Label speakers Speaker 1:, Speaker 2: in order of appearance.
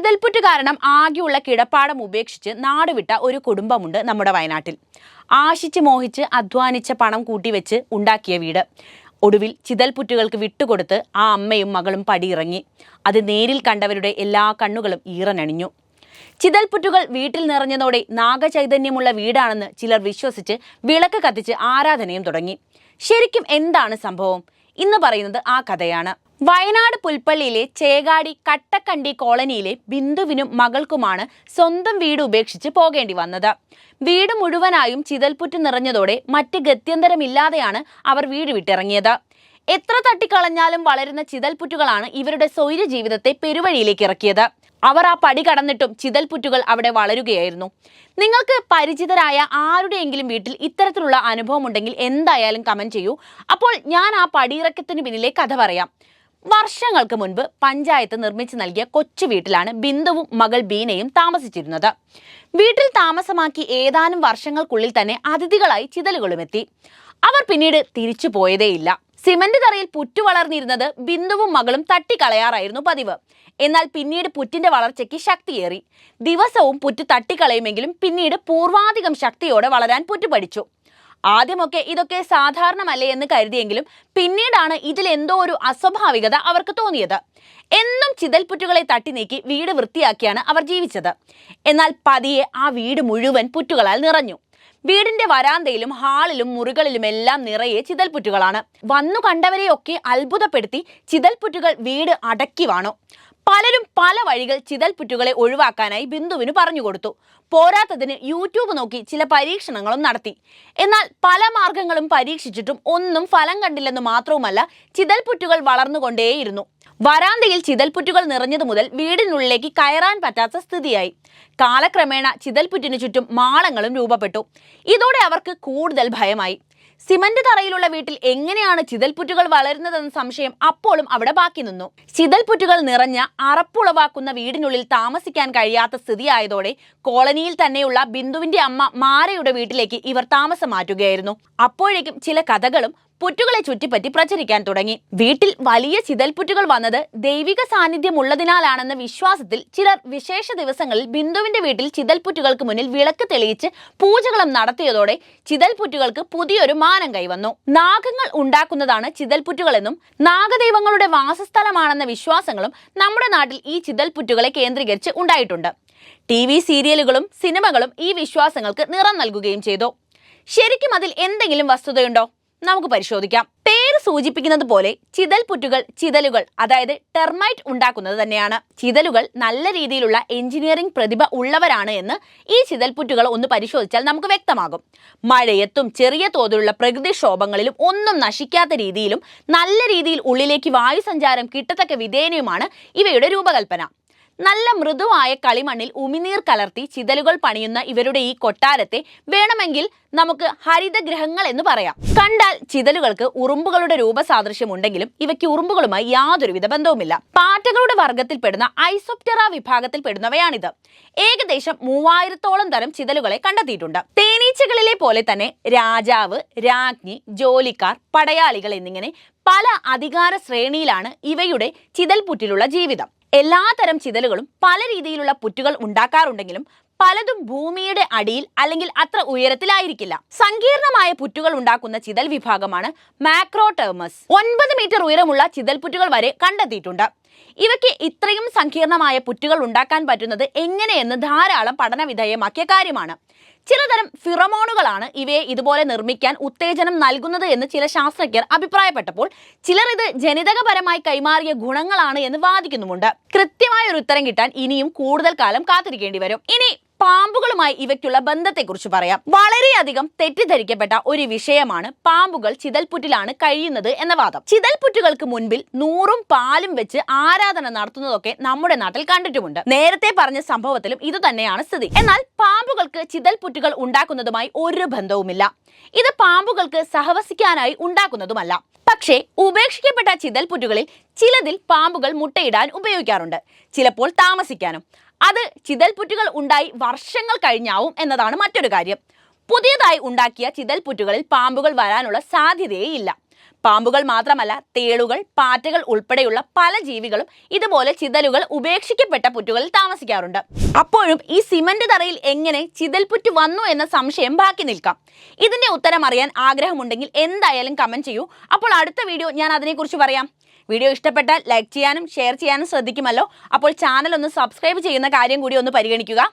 Speaker 1: ചിതൽപുറ്റ് കാരണം ആകെയുള്ള കിടപ്പാടം ഉപേക്ഷിച്ച് നാടുവിട്ട ഒരു കുടുംബമുണ്ട് നമ്മുടെ വയനാട്ടിൽ. ആശിച്ച് മോഹിച്ച് അധ്വാനിച്ച പണം കൂട്ടിവെച്ച് ഉണ്ടാക്കിയ വീട്. ഒടുവിൽ ചിതൽപുറ്റുകൾക്ക് വിട്ടുകൊടുത്ത് ആ അമ്മയും മകളും പടിയിറങ്ങി. അത് നേരിൽ കണ്ടവരുടെ എല്ലാ കണ്ണുകളും ഈറനണിഞ്ഞു. ചിതൽപുറ്റുകൾ വീട്ടിൽ നിറഞ്ഞതോടെ നാഗചൈതന്യമുള്ള വീടാണെന്ന് ചിലർ വിശ്വസിച്ച് വിളക്ക് കത്തിച്ച് ആരാധനയും തുടങ്ങി. ശരിക്കും എന്താണ് സംഭവം? ഇന്ന് പറയുന്നത് ആ കഥയാണ്. വയനാട് പുൽപ്പള്ളിയിലെ ചേകാടി കട്ടക്കണ്ടി കോളനിയിലെ ബിന്ദുവിനും മകൾക്കുമാണ് സ്വന്തം വീട് ഉപേക്ഷിച്ച് പോകേണ്ടി വന്നത്. വീട് മുഴുവനായും ചിതൽപുറ്റ് നിറഞ്ഞതോടെ മറ്റ് ഗത്യന്തരമില്ലാതെയാണ് അവർ വീട് വിട്ടിറങ്ങിയത്. എത്ര തട്ടിക്കളഞ്ഞാലും വളരുന്ന ചിതൽപുറ്റുകളാണ് ഇവരുടെ സ്വൈര ജീവിതത്തെ പെരുവഴിയിലേക്ക് ഇറക്കിയത്. അവർ ആ പടി കടന്നിട്ടും ചിതൽപുറ്റുകൾ അവിടെ വളരുകയായിരുന്നു. നിങ്ങൾക്ക് പരിചിതരായ ആരുടെയെങ്കിലും വീട്ടിൽ ഇത്തരത്തിലുള്ള അനുഭവം ഉണ്ടെങ്കിൽ എന്തായാലും കമന്റ് ചെയ്യൂ. അപ്പോൾ ഞാൻ ആ പടിയിറക്കത്തിന് പിന്നിലെ കഥ പറയാം. വർഷങ്ങൾക്ക് മുൻപ് പഞ്ചായത്ത് നിർമ്മിച്ചു നൽകിയ കൊച്ചു വീട്ടിലാണ് ബിന്ദുവും മകൾ ബീനയും താമസിച്ചിരുന്നത്. വീട്ടിൽ താമസമാക്കി ഏതാനും വർഷങ്ങൾക്കുള്ളിൽ തന്നെ അതിഥികളായി ചിതലുകളും എത്തി. അവർ പിന്നീട് തിരിച്ചു പോയതേയില്ല. സിമന്റ് തറയിൽ പുറ്റു വളർന്നിരുന്നത് ബിന്ദുവും മകളും തട്ടിക്കളയാറായിരുന്നു പതിവ്. എന്നാൽ പിന്നീട് പുറ്റിന്റെ വളർച്ചയ്ക്ക് ശക്തിയേറി. ദിവസവും പുറ്റ് തട്ടിക്കളയുമെങ്കിലും പിന്നീട് പൂർവാധികം ശക്തിയോടെ വളരാൻ പുറ്റു പഠിച്ചു. ആദ്യമൊക്കെ ഇതൊക്കെ സാധാരണമല്ലേ എന്ന് കരുതിയെങ്കിലും പിന്നീടാണ് ഇതിൽ എന്തോ ഒരു അസ്വാഭാവികത അവർക്ക് തോന്നിയത്. എന്നും ചിതൽപുറ്റുകളെ തട്ടി നീക്കി വീട് വൃത്തിയാക്കിയാണ് അവർ ജീവിച്ചത്. എന്നാൽ പതിയെ ആ വീട് മുഴുവൻ പുറ്റുകളാൽ നിറഞ്ഞു. വീടിന്റെ വരാന്തയിലും ഹാളിലും മുറികളിലും എല്ലാം നിറയെ ചിതൽപുറ്റുകളാണ്. വന്നു കണ്ടവരെയൊക്കെ അത്ഭുതപ്പെടുത്തി ചിതൽപുറ്റുകൾ വീട് അടക്കി വാണു. പലരും പല വഴികൾ ചിതൽപുറ്റുകളെ ഒഴിവാക്കാനായി ബിന്ദുവിന് പറഞ്ഞു കൊടുത്തു. പോരാത്തതിന് യൂട്യൂബ് നോക്കി ചില പരീക്ഷണങ്ങളും നടത്തി. എന്നാൽ പല മാർഗങ്ങളും പരീക്ഷിച്ചിട്ടും ഒന്നും ഫലം കണ്ടില്ലെന്ന് മാത്രവുമല്ല ചിതൽപുറ്റുകൾ വളർന്നുകൊണ്ടേയിരുന്നു. വരാന്തയിൽ ചിതൽപുറ്റുകൾ നിറഞ്ഞതു മുതൽ വീടിനുള്ളിലേക്ക് കയറാൻ പറ്റാത്ത സ്ഥിതിയായി. കാലക്രമേണ ചിതൽപുറ്റിനു ചുറ്റും മാളങ്ങളും രൂപപ്പെട്ടു. ഇതോടെ അവർക്ക് കൂടുതൽ ഭയമായി. സിമന്റ് തറയിലുള്ള വീട്ടിൽ എങ്ങനെയാണ് ചിതൽപുറ്റുകൾ വളരുന്നതെന്ന സംശയം അപ്പോഴും അവിടെ ബാക്കി നിന്നു. ചിതൽപുറ്റുകൾ നിറഞ്ഞ അറപ്പുളവാക്കുന്ന വീടിനുള്ളിൽ താമസിക്കാൻ കഴിയാത്ത സ്ഥിതിയായതോടെ കോളനിയിൽ തന്നെയുള്ള ബിന്ദുവിന്റെ അമ്മ മാരയുടെ വീട്ടിലേക്ക് ഇവർ താമസം മാറ്റുകയായിരുന്നു. അപ്പോഴേക്കും ചില കഥകളും പുറ്റുകളെ ചുറ്റിപ്പറ്റി പ്രചരിക്കാൻ തുടങ്ങി. വീട്ടിൽ വലിയ ചിതൽപുറ്റുകൾ വന്നത് ദൈവിക സാന്നിധ്യം ഉള്ളതിനാലാണെന്ന വിശ്വാസത്തിൽ ചിലർ വിശേഷ ദിവസങ്ങളിൽ ബിന്ദുവിന്റെ വീട്ടിൽ ചിതൽപുറ്റുകൾക്ക് മുന്നിൽ വിളക്ക് തെളിയിച്ച് പൂജകളും നടത്തിയതോടെ ചിതൽപുറ്റുകൾക്ക് പുതിയൊരു മാനം കൈവന്നു. നാഗങ്ങൾ ഉണ്ടാക്കുന്നതാണ് ചിതൽപുറ്റുകളെന്നും നാഗദൈവങ്ങളുടെ വാസസ്ഥലമാണെന്ന വിശ്വാസങ്ങളും നമ്മുടെ നാട്ടിൽ ഈ ചിതൽപുറ്റുകളെ കേന്ദ്രീകരിച്ച് ഉണ്ടായിട്ടുണ്ട്. ടി വി സീരിയലുകളും സിനിമകളും ഈ വിശ്വാസങ്ങൾക്ക് നിറം നൽകുകയും ചെയ്തു. ശരിക്കും അതിൽ എന്തെങ്കിലും വസ്തുതയുണ്ടോ? നമുക്ക് പരിശോധിക്കാം. പേര് സൂചിപ്പിക്കുന്നത് പോലെ ചിതൽ പുറ്റുകൾ ചിതലുകൾ അതായത് ടെർമൈറ്റ് ഉണ്ടാക്കുന്നത് തന്നെയാണ്. ചിതലുകൾ നല്ല രീതിയിലുള്ള എഞ്ചിനീയറിംഗ് പ്രതിഭ ഉള്ളവരാണ് എന്ന് ഈ ചിതൽപുറ്റുകൾ ഒന്ന് പരിശോധിച്ചാൽ നമുക്ക് വ്യക്തമാകും. മഴയത്തും ചെറിയ തോതിലുള്ള പ്രകൃതിക്ഷോഭങ്ങളിലും ഒന്നും നശിക്കാത്ത രീതിയിലും നല്ല രീതിയിൽ ഉള്ളിലേക്ക് വായുസഞ്ചാരം കിട്ടത്തക്ക വിധേയനയുമാണ് ഇവയുടെ രൂപകൽപ്പന. നല്ല മൃദുവായ കളിമണ്ണിൽ ഉമിനീർ കലർത്തി ചിതലുകൾ പണിയുന്ന ഇവരുടെ ഈ കൊട്ടാരത്തെ വേണമെങ്കിൽ നമുക്ക് ഹരിതഗ്രഹങ്ങൾ എന്ന് പറയാം. കണ്ടാൽ ചിതലുകൾക്ക് ഉറുമ്പുകളുടെ രൂപസാദൃശ്യം ഉണ്ടെങ്കിലും ഇവയ്ക്ക് ഉറുമ്പുകളുമായി യാതൊരുവിധ ബന്ധവുമില്ല. പാറ്റകളുടെ വർഗത്തിൽപ്പെടുന്ന ഐസോപ്റ്ററ വിഭാഗത്തിൽപ്പെടുന്നവയാണിത് ഏകദേശം മൂവായിരത്തോളം തരം ചിതലുകളെ കണ്ടെത്തിയിട്ടുണ്ട്. തേനീച്ചകളിലെ പോലെ തന്നെ രാജാവ് രാജ്ഞി ജോലിക്കാർ പടയാളികൾ എന്നിങ്ങനെ പല അധികാര ശ്രേണിയിലാണ് ഇവയുടെ ചിതൽപുറ്റിലുള്ള ജീവിതം. എല്ലാതരം ചിതലുകളും പല രീതിയിലുള്ള പുറ്റുകൾ ഉണ്ടാക്കാറുണ്ടെങ്കിലും പലതും ഭൂമിയുടെ അടിയിൽ അല്ലെങ്കിൽ അത്ര ഉയരത്തിലായിരിക്കില്ല. സങ്കീർണമായ പുറ്റുകൾ ഉണ്ടാക്കുന്ന ചിതൽ വിഭാഗമാണ് മാക്രോടേമസ് ഒൻപത് മീറ്റർ ഉയരമുള്ള ചിതൽ പുറ്റുകൾ വരെ കണ്ടെത്തിയിട്ടുണ്ട്. ഇവയ്ക്ക് ഇത്രയും സങ്കീർണമായ പുറ്റുകൾ ഉണ്ടാക്കാൻ പറ്റുന്നത് എങ്ങനെയെന്ന് ധാരാളം പഠന വിധേയമാക്കിയ കാര്യമാണ്. ചിലതരം ഫിറമോണുകളാണ് ഇവയെ ഇതുപോലെ നിർമ്മിക്കാൻ ഉത്തേജനം നൽകുന്നത് എന്ന് ചില ശാസ്ത്രജ്ഞർ അഭിപ്രായപ്പെട്ടപ്പോൾ ചിലർ ഇത് ജനിതകപരമായി കൈമാറിയ ഗുണങ്ങളാണ് എന്ന് വാദിക്കുന്നുമുണ്ട്. കൃത്യമായ ഒരു ഉത്തരം കിട്ടാൻ ഇനിയും കൂടുതൽ കാലം കാത്തിരിക്കേണ്ടി വരും. ഇനി പാമ്പുകളുമായി ഇവയ്ക്കുള്ള ബന്ധത്തെക്കുറിച്ച് പറയാം. വളരെയധികം തെറ്റിദ്ധരിക്കപ്പെട്ട ഒരു വിഷയമാണ് പാമ്പുകൾ ചിതൽപുറ്റിലാണ് കഴിയുന്നത് എന്ന വാദം. ചിതൽപുറ്റുകൾക്ക് മുൻപിൽ നൂറും പാലും വെച്ച് ആരാധന നടത്തുന്നതൊക്കെ നമ്മുടെ നാട്ടിൽ കണ്ടിട്ടുമുണ്ട്. നേരത്തെ പറഞ്ഞ സംഭവത്തിലും ഇതുതന്നെയാണ് സ്ഥിതി. എന്നാൽ പാമ്പുകൾക്ക് ചിതൽപുറ്റുകൾ ഉണ്ടാക്കുന്നതുമായി ഒരു ബന്ധവുമില്ല. ഇത് പാമ്പുകൾക്ക് സഹവസിക്കാനായി ഉണ്ടാക്കുന്നതുമല്ല. പക്ഷേ ഉപേക്ഷിക്കപ്പെട്ട ചിതൽപുറ്റുകളിൽ ചിലതിൽ പാമ്പുകൾ മുട്ടയിടാൻ ഉപയോഗിക്കാറുണ്ട്. ചിലപ്പോൾ താമസിക്കാനും. അത് ചിതൽപുറ്റുകൾ ഉണ്ടായി വർഷങ്ങൾ കഴിഞ്ഞാവും എന്നതാണ് മറ്റൊരു കാര്യം. പുതിയതായി ഉണ്ടാക്കിയ ചിതൽപുറ്റുകളിൽ പാമ്പുകൾ വരാനുള്ള സാധ്യതയേ ഇല്ല പാമ്പുകൾ മാത്രമല്ല തേളുകൾ പാറ്റകൾ ഉൾപ്പെടെയുള്ള പല ജീവികളും ഇതുപോലെ ചിതലുകൾ ഉപേക്ഷിക്കപ്പെട്ട പുറ്റുകളിൽ താമസിക്കാറുണ്ട്. അപ്പോഴും ഈ സിമന്റ് തറയിൽ എങ്ങനെ ചിതൽപുറ്റ് വന്നു എന്ന സംശയം ബാക്കി നിൽക്കാം. ഇതിന്റെ ഉത്തരം അറിയാൻ ആഗ്രഹമുണ്ടെങ്കിൽ എന്തായാലും കമന്റ് ചെയ്യൂ. അപ്പോൾ അടുത്ത വീഡിയോ ഞാൻ അതിനെക്കുറിച്ച് പറയാം. വീഡിയോ ഇഷ്ടപ്പെട്ടാൽ ലൈക്ക് ചെയ്യാനും ഷെയർ ചെയ്യാനും ശ്രദ്ധിക്കുമല്ലോ. അപ്പോൾ ചാനൽ ഒന്ന് സബ്സ്ക്രൈബ് ചെയ്യുന്ന കാര്യം കൂടി ഒന്ന് പരിഗണിക്കുക.